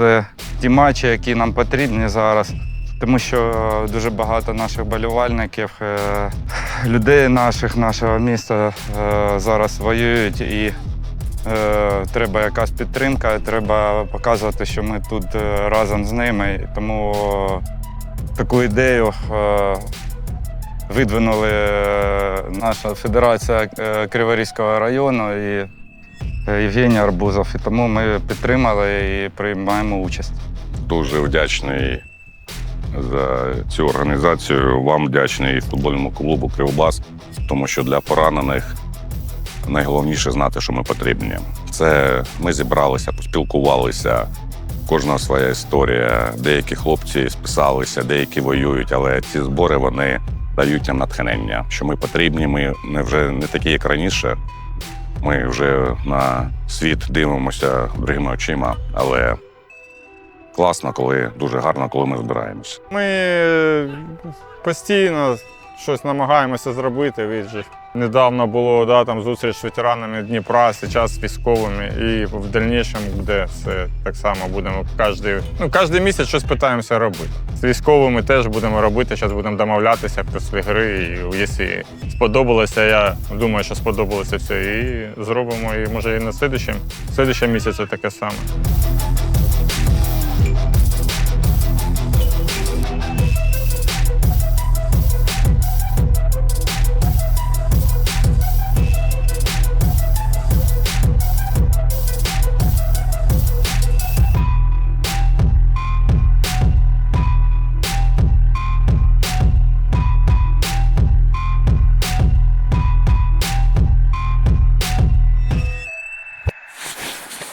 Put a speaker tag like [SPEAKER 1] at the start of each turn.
[SPEAKER 1] це ті матчі, які нам потрібні зараз. Тому що дуже багато наших болівальників, е, людей наших, нашого міста е, зараз воюють і е, треба якась підтримка, треба показувати, що ми тут разом з ними. Тому таку ідею видвинули наша федерація Криворізького району і Євгеній Арбузов. І тому ми підтримали і приймаємо участь.
[SPEAKER 2] Дуже вдячний за цю організацію. Вам вдячний футбольному клубу Кривбас, тому що для поранених найголовніше знати, що ми потрібні. Це ми зібралися, поспілкувалися. Кожна своя історія. Деякі хлопці списалися, деякі воюють, але ці збори вони дають нам натхнення, що ми потрібні. Ми вже не такі, як раніше. Ми вже на світ дивимося другими очима, але класно, коли дуже гарно, коли ми збираємося.
[SPEAKER 3] Ми е, постійно щось намагаємося зробити. Відже недавно було да, там зустріч з ветеранами Дніпра, зараз з військовими, і в дальнішому буде все так само будемо кожен, ну, кожен місяць щось питаємося робити. З військовими теж будемо робити, зараз будемо домовлятися після гри. І якщо сподобалося, я думаю, що сподобалося все. І зробимо, і може і на слідчому, слідчому місяці таке саме.